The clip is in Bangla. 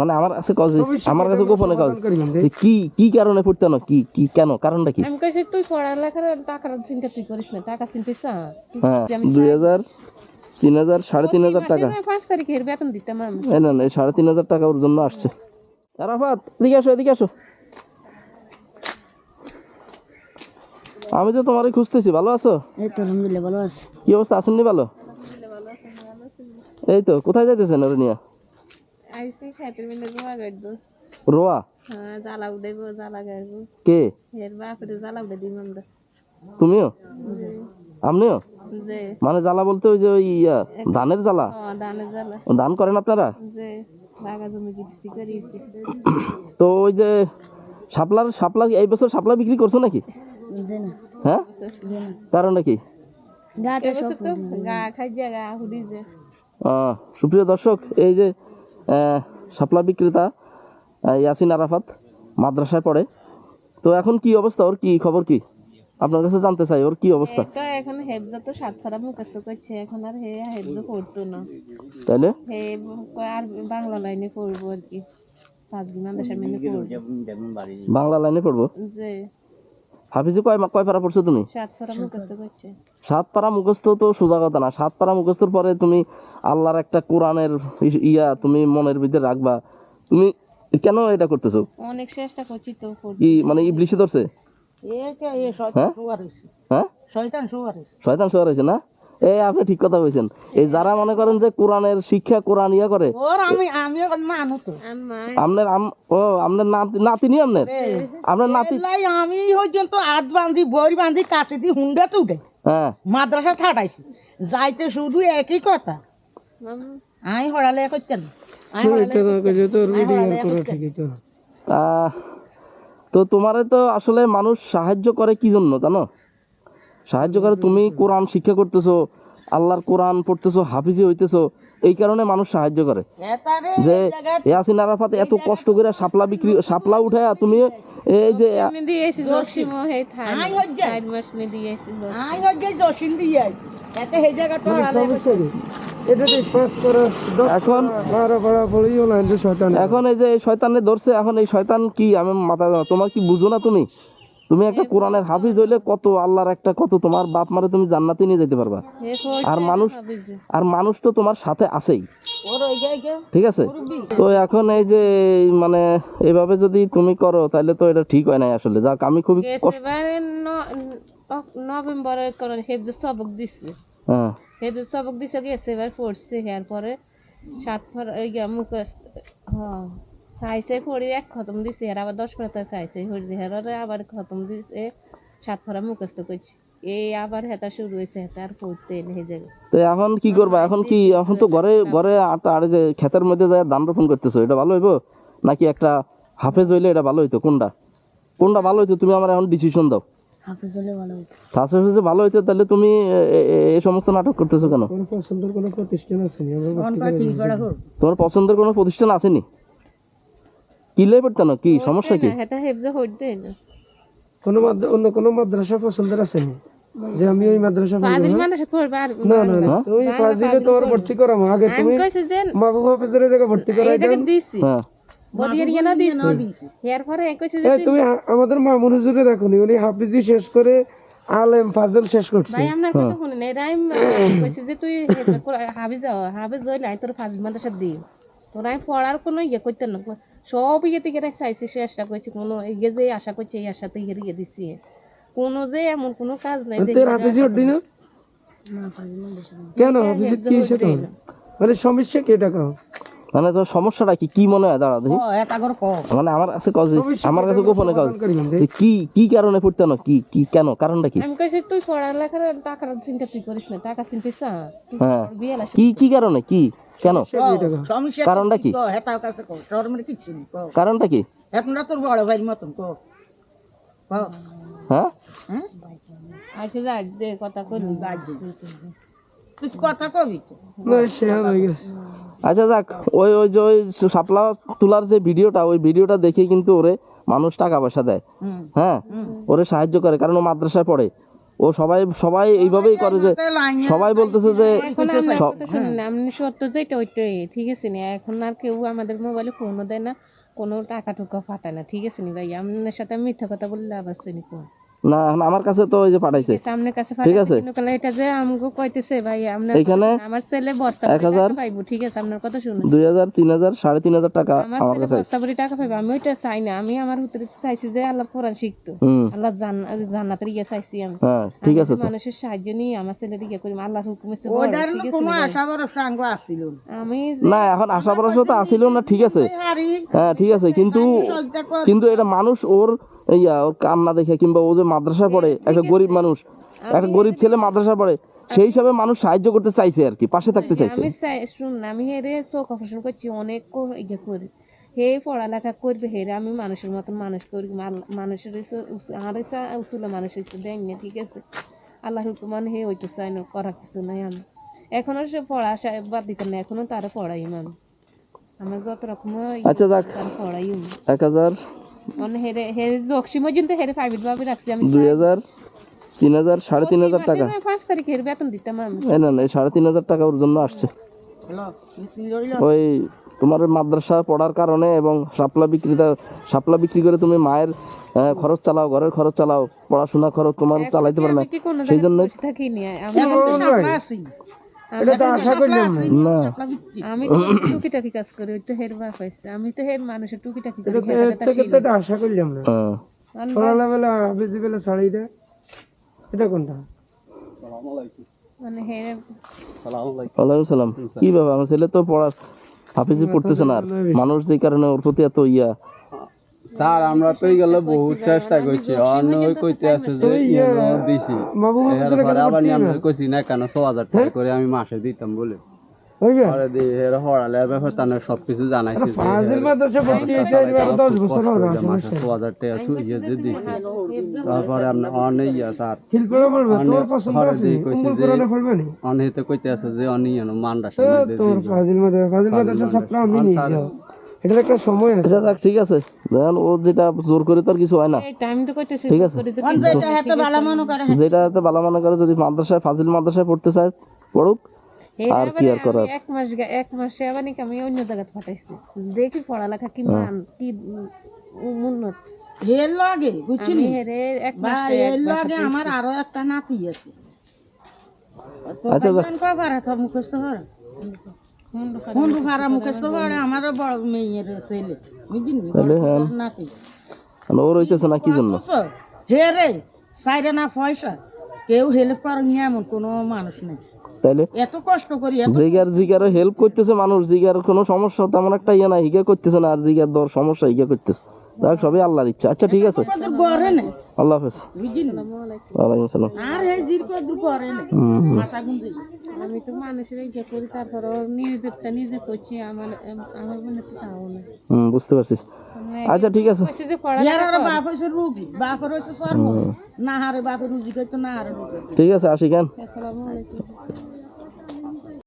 মানে আমার কাছে কজ আমার কাছে গোপনে কজ যে কি কি কারণে পড়তে না কি কি কেন? কারণটা কি? আমি কইছি তুই পড়ালেখার টাকার চিন্তা তুই করিস না টাকা চিন্তিস না হ্যাঁ দুই হাজার তিন হাজার সাড়ে তিন হাজার টাকা। পাঁচ তারিখের বেতন দিতাম আমি। না না, সাড়ে তিন হাজার টাকা ওর জন্য আসছে। আরাফাত এদিকে আসো এদিকে আসো। আমি তো তোমারই খুঁজতেছি ভালো আছো? এই তো আলহামদুলিল্লাহ ভালো আছে। কি অবস্থা আসেননি ভালো? এই তো কোথায় যাইতেছেন ওরে নিয়ে? আইসি খাইতে মিলে গোয়া গাড়বো রোয়া হ্যাঁ জ্বালা উঠাইবো জ্বালা গাড়বো কে এর বাপরে জ্বালা উঠে দিম আমরা তুমিও আপনিও মানে জ্বালা বলতে ওই যে ওই ধানের জ্বালা ধান করেন আপনারা তো ওই যে শাপলার শাপলা এই বছর শাপলা বিক্রি করছ নাকি হ্যাঁ কারণটা কি গাটা সব তো গা খাই যা গা হুডি যে আহ, সুপ্রিয় দর্শক এই যে শাপলা বিক্রেতা ইয়াসিন আরাফাত মাদ্রাসায় পড়ে। তো এখন কি অবস্থা? ওর কি খবর কি? আপনার কাছে জানতে চাই ওর কি অবস্থা? এখন হেবজা তো সাত খারাপ মুখস্থ করছে এখন আর হে হেবজা পড়তো না। তাইলে? হে আর বাংলা লাইনে পড়ব আর কি। পাঁচ দিন মাদ্রাসা মেনে পড়ব? বাংলা লাইনে পড়ব? যে। হাফিজে কয় মা- কয় পারা পড়ছো তুমি? সাত পারা মুখস্থ তো সোজা কথা না। সাত পারা মুখস্থর পরে তুমি আল্লাহর একটা কোরআনের ইয়া তুমি মনের ভিতরে রাখবা। তুমি কেন এটা করতেছো? অনেক চেষ্টা করছি তো। কি মানে ইবলিশে ধরছে? হ্যাঁ? হ্যাঁ? শয়তান শোয়ার হয়েছে না? এই আপনি ঠিক কথা বলছেন এই যারা মনে করেন যে কোরআনের শিক্ষা কোরআন ইয়া করে ওর আমি আমি তো আম্মা আপনার ও আপনার নাতি নাতিনি আপনার আপনার নাতি আমি পর্যন্ত আজ বান্ধি বই বান্ধি কাশি দি হুন্ডা তুটে হ্যাঁ। মাদ্রাসা ছাড়াইছি। যাইতে শুধু একই কথা। আমি হড়ালে করতেন না তো তোমারে তো আসলে মানুষ সাহায্য করে কি জন্য জানো? সাহায্য করে তুমি কোরআন শিক্ষা করতেছো আল্লাহর কোরআন পড়তেছো হাফিজি হইতেছো এই কারণে মানুষ সাহায্য করে। যে ইয়াসিন আরাফাত এত কষ্ট করে শাপলা বিক্রি শাপলা উঠায় তুমি এই যে এখন এখন এই যে শয়তানে ধরছে এখন এই শয়তান কি? আমি মাথা তোমার কি বুঝো না তুমি? তুমি একটা কোরআনের হাফিজ হইলে কত আল্লাহর একটা কত তোমার বাপ মারে তুমি জান্নাতে নিয়ে যেতে পারবা। আর মানুষ আর মানুষ তো তোমার সাথে আছেই। ঠিক আছে? তো এখন এই যে মানে এভাবে যদি তুমি করো তাহলে তো এটা ঠিক হয় নাই আসলে। যাক আমি খুবই কষ্ট নভেম্বরে করে হেবজ সবক দিছে। হ্যাঁ। হেবজ সবক দিছে গেছে এবার পড়ছে এর পরে সাত ফর মুখস্থ হ্যাঁ। সাইসে পড়ি এক খতম দিছে আর আবার দশ পাতা সাইসে পড়ি হেরারে আবার খতম দিছে সাত ফরা মুখস্থ করছে এই আবার হেতা শুরু হয়েছে হেতা আর পড়তে এনে এই জায়গায় তো এখন কি করবা এখন কি এখন তো ঘরে ঘরে আটা আর যে ক্ষেতের মধ্যে যায় ধান রোপণ করতেছো এটা ভালো হইবো? নাকি একটা হাফেজ হইলে এটা ভালো হইতো? কোনটা? কোনটা ভালো হইতো? তুমি আমার এখন ডিসিশন দাও। হাফিজ হলে ভালো হতো ফার্স্ট হচ্ছে ভালো হইতো তাহলে তুমি এ- এ- এ- এই সমস্ত নাটক করতেছো কেন? কোন পছন্দের কোনো প্রতিষ্ঠান আছে নি? আমরা ভর্তি করে দিই। তোমার পছন্দের কোনো প্রতিষ্ঠান আসেনি? কি লাই কি সমস্যা কি? হেতা হেবজ পড়তে না। কোনো অন্য কোনো মাদ্রাসা পছন্দের আছে নি? যে আমি ওই মাদ্রাসা ফাজিল মাদ্রাসা পড়বে আর না না না তুমি ফাজিলে তোমার ভর্তি করাম আগে আমি কইছি যে মাহবুব হাফিজের জায়গা ভর্তি করাই এই দিছি। হ্যাঁ। ইয়ে না দিছি। এর পরে কইছি যে এই তুমি আমাদের মামুন হুজুরে দেখো উনি হাফিজি শেষ করে আলেম ফাজল শেষ করছে। ভাই আপনার কথা শুনে নাই। রাইম কইছি যে তুই হাবিজ হাবিজ হইলে তোর ফাজিল মাদ্রাসা দিই। তোর আমি পড়ার কোনো ইয়ে করতে না সব ইয়ে থেকে চাইছি চেষ্টা করছি কোনো ইয়ে যে আশা করছে এই আশাতে ইয়ে ইয়ে দিছি। কোনো যে এমন কোনো কাজ নাই যে না? কেন কি মানে সমস্যা কি এটা মানে তোর সমস্যাটা কি? কি মনে হয়? দাঁড়া দেখি। মানে আমার কাছে কজ আমার কাছে গোপনে কজ কি কি কারণে পড়তে না? কি কি কেন? কারণটা কি? আমি কইছি তুই পড়ালেখার টাকার চিন্তা তুই করিস না টাকা চিন্তিস না হ্যাঁ। কি কি কারণে? কি? কেন? কারণটা কি? মানে কারণটা কি? এখন তোর বড় ভাইয়ের মতন কো হ্যাঁ? হ্যাঁ? আচ্ছা দে কথা তুই কথা কবি হয়ে আচ্ছা যাক ওই ওই যে ওই শাপলা তোলার যে ভিডিওটা ওই ভিডিওটা দেখে কিন্তু ওরে মানুষ টাকা পয়সা দেয়। হ্যাঁ? ওরে সাহায্য করে কারণ ও মাদ্রাসায় পড়ে। ও সবাই সবাই এইভাবেই করে যে সবাই বলতেছে যে আপনি সত্য যেটা ওইটাই ঠিক আছে নি? এখন আর কেউ আমাদের মোবাইলে ফোনও দেয় না কোনো টাকা টুকা ফাটায় না ঠিক আছে নি ভাই? আপনার সাথে আমি মিথ্যা কথা বললে আবার শুনি কোন না আমার কাছে তো ওই যে পাঠাইছে। সামনের কাছে ঠিক আছে। এটা যে আমাকে কইতেছে ভাই আপনার এইখানে আমার ছেলে বস্তা এক ভরে হাজার, টাকা পাইবো ঠিক আছে? আপনার কথা শুনুন। দুই হাজার তিন হাজার সাড়ে তিন হাজার টাকা আমার আমার কাছে বস্তা ভরে টাকা পাইবো আমি ওইটা চাই না। আমি আমার ভিতরে চাইছি যে আল্লাহ কোরআন শিখতো। আল্লাহ জান জান্নাতের ইয়ে চাইছি আমি। হ্যাঁ ঠিক আছে তো। মানুষের সাহায্য নিয়ে আমার ছেলের ইয়ে করি আল্লাহর হুকুমে কোনো আশা ভরসা আঙ্গ আমি না এখন আশা ভরসা তো আসিল না ঠিক আছে। হ্যাঁ ঠিক আছে কিন্তু কিন্তু এটা মানুষ ওর ইয়া ওর কান্না দেখে কিংবা ও যে মাদ্রাসা পড়ে একটা গরিব মানুষ একটা গরিব ছেলে মাদ্রাসা পড়ে সেই হিসাবে মানুষ সাহায্য করতে চাইছে আর কি পাশে থাকতে চাইছে। আমি শুন আমি হেরে চোখ অপারেশন করছি অনেক ইয়ে করি। হে পড়ালেখা করবে হেরে আমি মানুষের মতন মানুষ করি মানুষের ইচ্ছা উসুল মানুষ হয়েছে দেখ না ঠিক আছে। আল্লাহর হুকুমান হে হইতে চাই না করার কিছু নাই আমি। এখনও সে পড়া বাদ দিতে না এখনও তারা পড়াই আমি। আমার যত রকম আচ্ছা যাক। পড়াই এক হাজার মানে হেরে হেরে জকসি হেরে প্রাইভেট ভাবে রাখছি আমি টাকা। মাসে পাঁচ বেতন দিতাম আমি। না না, এই সাড়ে তিন হাজার টাকা ওর জন্য আসছে। ওই তোমার মাদ্রাসা পড়ার কারণে এবং শাপলা বিক্রিতা শাপলা বিক্রি করে তুমি মায়ের খরচ চালাও ঘরের খরচ চালাও পড়াশোনা খরচ তোমার চালাইতে পারে না। সেই জন্য থাকি আমি এটা তো আশা করলাম না। না। আমি টুকিটাকি কাজ করি ওই তো হের বাপ হয়েছে আমি তো হের মানুষের টুকিটাকি করি এর থেকে তো এটা আশা করলাম না। বেলা হাফিজি বেলা শাড়ি দেয় এটা কোনটা? মানে হের ওয়ালাইকুম সালাম। কি বাবা আমার ছেলে তো পড়ার হাফিজি পড়তেছে না মানুষ যে কারণে ওর প্রতি এত ইয়া। স্যার আমরা তো গেলে বহু চেষ্টা করছি। অন্য কইতে আছে যে ইয়েনো দিছি। এরপরে আবার নিয়ে আমরা কইছি না কেন ছ হাজার টাকা করে আমি মাসে দিতাম বলে। পরে দিয়ে এর হড়ালে ব্যাপার তার সবকিছু জানাইছি যে ফাজিল মাদ্রাসা ভর্তি হয়েছে এবার দশ বছর হবে যে মাসে ছ হাজার টাকা ইয়ে যে দিছি। তারপরে অনেক ইয়া স্যার। দিয়ে কইছি যে কোরআনে পড়বে কইতে আছে যে অনিয়ন মান্ডা সামনে তোর ফাজিল মাদ্রাসা ছাত্র আমি নিজে এটা একটা সময় আছে। আচ্ছা ঠিক আছে। দেখেন ও যেটা জোর করে তো আর কিছু হয় না। টাইম তো কইতেছি ঠিক আছে। হাতে মনে করে যেটা এতে ভালো মনে করে যদি মাদ্রাসায় ফাজিল মাদ্রাসায় পড়তে চায় পড়ুক। আর কি আর করার? এক মাস এক মাসে আবার নাকি আমি অন্য জায়গায় পাঠাইছি। দেখি পড়ালেখা কি মান কি উন্নত হের লাগে বুঝছি আমি হেরে এক ভাই মাসে এর লাগে আমার আরও একটা নাতি আছে। আচ্ছা, তো মুখস্থ করে। হুন্ডু ফারা মুখস্থ করে আমারও বড় মেয়ের ছেলে। বুঝিনি তাহলে হ্যাঁ। নাতি। ওর না কি জন্য? হে রে সাইরে না পয়সা। কেউ হেল্প এমন কোনো মানুষ নেই। তাইলে এত কষ্ট করি এত জিগার জিগারও হেল্প করতেছে মানুষ জিগার কোনো সমস্যা তেমন একটা ইয়ে না হিগা করতেছে না আর জিগার দর সমস্যা হিগা করতেছে। দেখ সবই আল্লাহর ইচ্ছা। আচ্ছা ঠিক আছে। আল্লাহ হাফেজ। ওয়ালাইকুম সালাম। আর হে জির কদর করে না। মাথা গুঁজে আমি তো মানুষের করি তারপর নিজেরটা নিজে করছি আমার আমার মনে তো তাও না। হুম বুঝতে পারছি। আচ্ছা ঠিক আছে। ঠিক আছে আসি কেন? আসসালামু আলাইকুম।